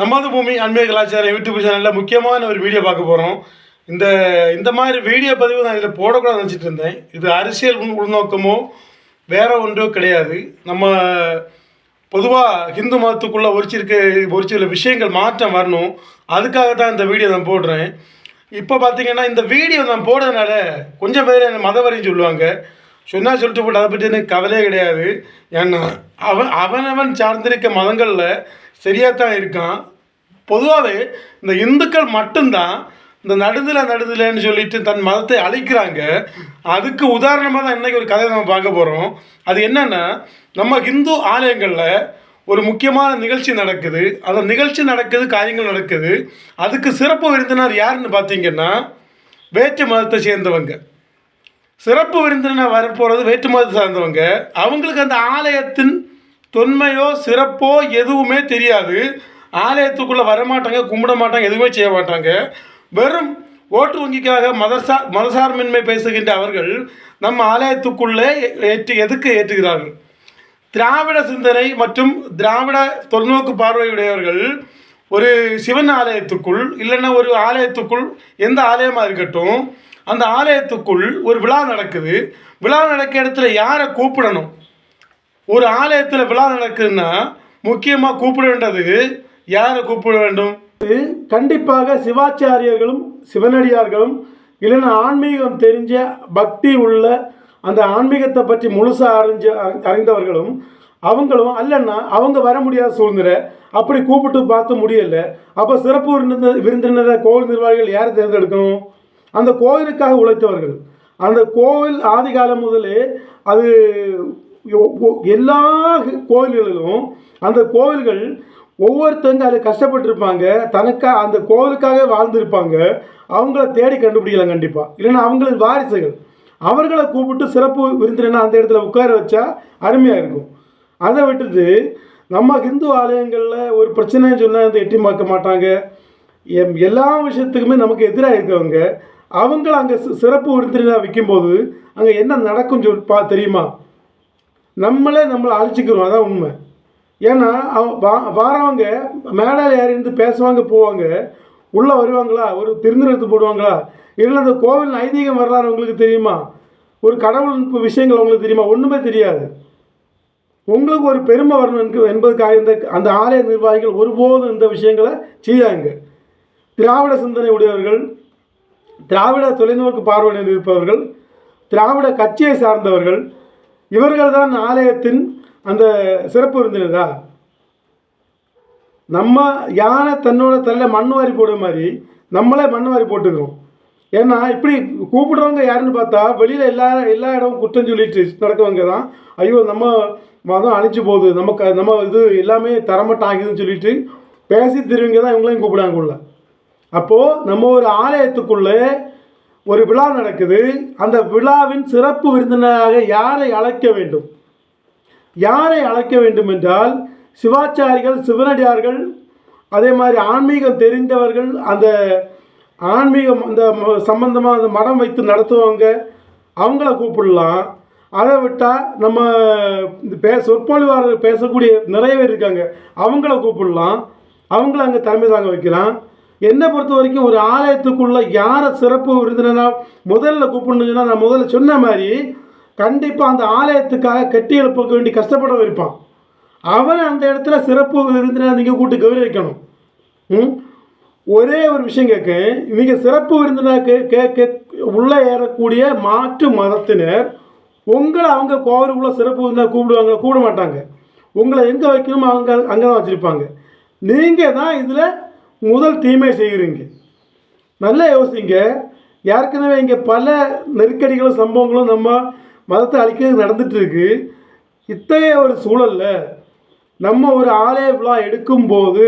நமது பூமி அண்மை கலாச்சாரம் யூடியூப் சேனலில் முக்கியமான ஒரு வீடியோ பார்க்க போகிறோம் இந்த இந்த மாதிரி வீடியோ பதிவு நான் இதில் போடக்கூடாதுன்னு நினச்சிட்டு இருந்தேன். இது அரசியல் உள்நோக்கமோ வேற ஒன்றோ கிடையாது. நம்ம பொதுவாக ஹிந்து மதத்துக்குள்ளே ஒரிச்சிருக்க ஒரு சில விஷயங்கள் மாற்றம் வரணும். அதுக்காக தான் இந்த வீடியோ நான் போடுறேன். இப்போ பார்த்தீங்கன்னா இந்த வீடியோ நான் போடுறதுனால கொஞ்சம் பேர் என்ன மதவரையும் சொல்லுவாங்க. சொன்னால் சொல்லிட்டு போட்டு அதை பற்றி எனக்கு கவலையே கிடையாது. ஏன்னா அவன் அவனவன் சார்ந்திருக்க மதங்களில் சரியாக தான் இருக்கான். பொதுவாகவே இந்த இந்துக்கள் மட்டும்தான் இந்த நடுதில் நடுதலைன்னு சொல்லிட்டு தன் மதத்தை அழிக்கிறாங்க. அதுக்கு உதாரணமாக தான் இன்றைக்கி ஒரு கதையை நம்ம பார்க்க போகிறோம் அது என்னென்னா நம்ம இந்து ஆலயங்களில் ஒரு முக்கியமான நிகழ்ச்சி நடக்குது. அந்த நிகழ்ச்சி நடக்குது காரியங்கள் நடக்குது. அதுக்கு சிறப்பு விருந்தினர் யாருன்னு பார்த்தீங்கன்னா வேற்று மதத்தை சேர்ந்தவங்க. சிறப்பு விருந்தினர் வரப்போகிறது வேற்று சார்ந்தவங்க. அவங்களுக்கு அந்த ஆலயத்தின் தொன்மையோ சிறப்போ எதுவுமே தெரியாது. ஆலயத்துக்குள்ளே வரமாட்டாங்க கும்பிட மாட்டாங்க எதுவுமே செய்ய மாட்டாங்க. வெறும் ஓட்டு வங்கிக்காக மதசா மதசார்மின்மை பேசுகின்ற அவர்கள் நம்ம ஆலயத்துக்குள்ளே ஏற்று எதுக்கு ஏற்றுகிறார்கள்? திராவிட சிந்தனை மற்றும் திராவிட தொல்நோக்கு பார்வையுடையவர்கள் ஒரு சிவன் ஆலயத்துக்குள் இல்லைன்னா ஒரு ஆலயத்துக்குள் எந்த ஆலயமாக இருக்கட்டும் அந்த ஆலயத்துக்குள் ஒரு விழா நடக்குது. விழா நடக்க இடத்துல யாரை கூப்பிடணும்? ஒரு ஆலயத்தில் விழா நடக்குதுன்னா முக்கியமாக கூப்பிட வேண்டது யாரை கூப்பிட வேண்டும்? கண்டிப்பாக சிவாச்சாரியர்களும் சிவனடியார்களும் இல்லைன்னா ஆன்மீகம் தெரிஞ்ச பக்தி உள்ள அந்த ஆன்மீகத்தை பற்றி முழுசாக அறிஞ்ச அறிந்தவர்களும் அவங்களும் அல்லன்னா அவங்க வர முடியாத சூழ்நிலை. அப்படி கூப்பிட்டு பார்த்து முடியலை. அப்போ சிறப்பு விருந்தினரை கோவில் நிர்வாகிகள் யாரை தேர்ந்தெடுக்கணும்? அந்த கோவிலுக்காக உழைத்தவர்கள். அந்த கோவில் ஆதி காலம் முதலே அது எல்லா கோவில்களிலும் அந்த கோவில்கள் ஒவ்வொருத்தங்க அதில் கஷ்டப்பட்டிருப்பாங்க. தனக்காக அந்த கோவிலுக்காக வாழ்ந்திருப்பாங்க. அவங்கள தேடி கண்டுபிடிக்கலாம் கண்டிப்பாக இல்லைன்னா அவங்களது வாரிசுகள். அவர்களை கூப்பிட்டு சிறப்பு விருந்தினா அந்த இடத்துல உட்கார வச்சா அருமையாக இருக்கும். அதை விட்டுட்டு நம்ம ஹிந்து ஆலயங்களில் ஒரு பிரச்சனைன்னு சொன்னால் எட்டி பார்க்க மாட்டாங்க. எம் எல்லா விஷயத்துக்குமே நமக்கு எதிராக இருக்கவங்க. அவங்கள அங்கே சிறப்பு விருந்தினராக விற்கும்போது அங்கே என்ன நடக்கும் சொல் பா தெரியுமா? நம்மளே நம்மளை அழிச்சிக்கிறோம். அதான் உண்மை. ஏன்னா அவ- வா- வாரவங்க மேடையில் ஏறி இருந்து பேசுவாங்க போவாங்க உள்ளே வருவாங்களா? ஒரு திருநிறத்து போடுவாங்களா? இல்லை அந்த கோவில் ஐதீகம் வரலாறு உங்களுக்கு தெரியுமா? ஒரு கடவுள் விஷயங்கள் உங்களுக்கு தெரியுமா? ஒன்றுமே தெரியாது. உங்களுக்கு ஒரு பெருமை வரணும் என்ப- என்பதற்காக இந்த அந்த ஆலய நிர்வாகிகள் ஒருபோதும் இந்த விஷயங்களை செய்யாங்க திராவிட சிந்தனை உடையவர்கள் திராவிட தொலைநோக்கு பார்வையில் இருப்பவர்கள் திராவிட கட்சியை சார்ந்தவர்கள் இவர்கள் தான் ஆலயத்தின் அந்த சிறப்பு விருந்தினரா? நம்ம யானை தன்னோட தலையில் மண் வாரி போடுற மாதிரி நம்மளே மண் வாரி போட்டுக்கிறோம். ஏன்னா இப்படி கூப்பிடுறவங்க யாருன்னு பார்த்தா வெளியில் எல்லா எல்லா இடமும் குற்றம் சொல்லிட்டு நடக்கவங்க தான். ஐயோ நம்ம மதம் அழிஞ்சு போகுது. நமக்கு நம்ம இது எல்லாமே தரமட்டம் ஆகுதுன்னு சொல்லிட்டு பேசி திருவங்க தான் இவங்களையும் கூப்பிடாங்க உள்ள. அப்போது நம்ம ஒரு ஆலயத்துக்குள்ளே ஒரு விழா நடக்குது. அந்த விழாவின் சிறப்பு விருந்தினராக யாரை அழைக்க வேண்டும்? யாரை அழைக்க வேண்டும் என்றால் சிவாச்சாரிகள் சிவனடியார்கள் அதே மாதிரி ஆன்மீகம் தெரிந்தவர்கள் அந்த ஆன்மீகம் அந்த சம்பந்தமாக அந்த மடம் வைத்து நடத்துவாங்க அவங்கள கூப்பிடலாம். அதை விட்டால் நம்ம இந்த பே சொற்பொழிவாளர்கள் பேசக்கூடிய நிறைய பேர் இருக்காங்க. அவங்கள கூப்பிடலாம். அவங்கள அங்கே தலைமை தாங்க வைக்கலாம். என்னை பொறுத்த வரைக்கும் ஒரு ஆலயத்துக்குள்ளே யாரை சிறப்பு விருந்தினா முதல்ல கூப்பிடணுன்னா நான் முதல்ல சொன்ன மாதிரி கண்டிப்பாக அந்த ஆலயத்துக்காக கட்டி எழுப்புக்க வேண்டி கஷ்டப்பட இருப்பான். அவன் அந்த இடத்துல சிறப்பு விருந்தினா நீங்கள் கூட்டு கௌரவிக்கணும். ம்? ஒரே ஒரு விஷயம் கேட்க நீங்கள் சிறப்பு விருந்தினா கே கே கே உள்ளே ஏறக்கூடிய மாற்று மதத்தினர் உங்களை அவங்க கோவிலுக்குள்ளே சிறப்பு விருந்தினர் கூப்பிடுவாங்க கூப்பிட மாட்டாங்க. உங்களை எங்கே வைக்கணுமோ அவங்க அங்கே தான் வச்சுருப்பாங்க. நீங்கள் தான் இதில் முதல் தீமை செய்கிறீங்க நல்லா யோசிங்க. ஏற்கனவே இங்கே பல நெருக்கடிகளும் சம்பவங்களும் நம்ம மதத்தை அழிக்கிறது நடந்துட்டு இருக்கு இத்தகைய ஒரு சூழலில் நம்ம ஒரு ஆலய விழா எடுக்கும்போது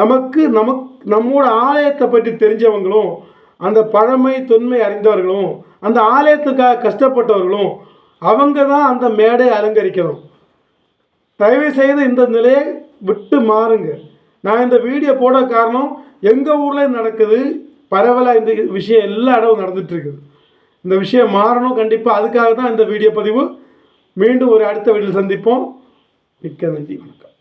நமக்கு நமக் நம்மோட ஆலயத்தை பற்றி தெரிஞ்சவங்களும் அந்த பழமை தொன்மை அறிந்தவர்களும் அந்த ஆலயத்துக்காக கஷ்டப்பட்டவர்களும் அவங்க தான் அந்த மேடையை அலங்கரிக்கணும். தயவு செய்து இந்த நிலையை விட்டு மாறுங்க. நான் இந்த வீடியோ போட காரணம் எங்கள் ஊரில் நடக்குது பரவலாக இந்த விஷயம் எல்லா இடமும் நடந்துகிட்ருக்குது இந்த விஷயம் மாறணும் கண்டிப்பாக அதுக்காக தான் இந்த வீடியோ பதிவு. மீண்டும் ஒரு அடுத்த வீட்டில் சந்திப்போம். மிக்க நன்றி வணக்கம்.